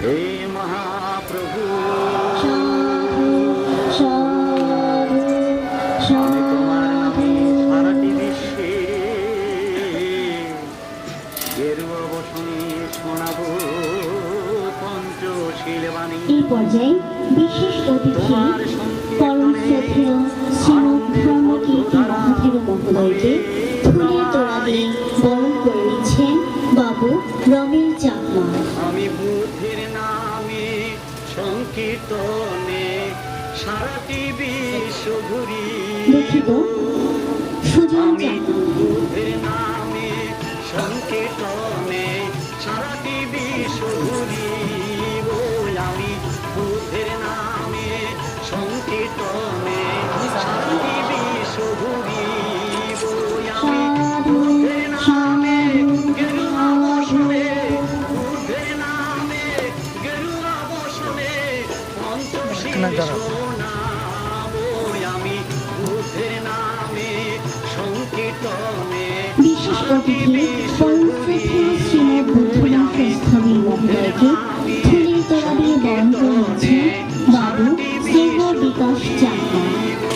হে মহাপ্রভু। আমি তোমার নামে সারাটি বিশ্বে গেরুয়া বসনে শোনাবো পঞ্চশীল এই পর্যায়ে বিশেষ অতিথি পরম শ্রদ্ধেয় শ্রীমৎ ধর্মকীর্তি মহাথের মহোদয়কে ফুলের তোড়া দিয়ে বরণ বুদ্ধের নামে সংকীর্তনে সারাটি বিশ্ব ঘুরি আমি বুদ্ধির নামে সংকীর্তনে সারাটি বিশ্ব ঘুরি না যারা বিশেষ অতিথি শ্রীমদ বুদ্ধনাথ স্থানীয় মহিলাকে ফুলের তোলা বিকাশ চাকমা।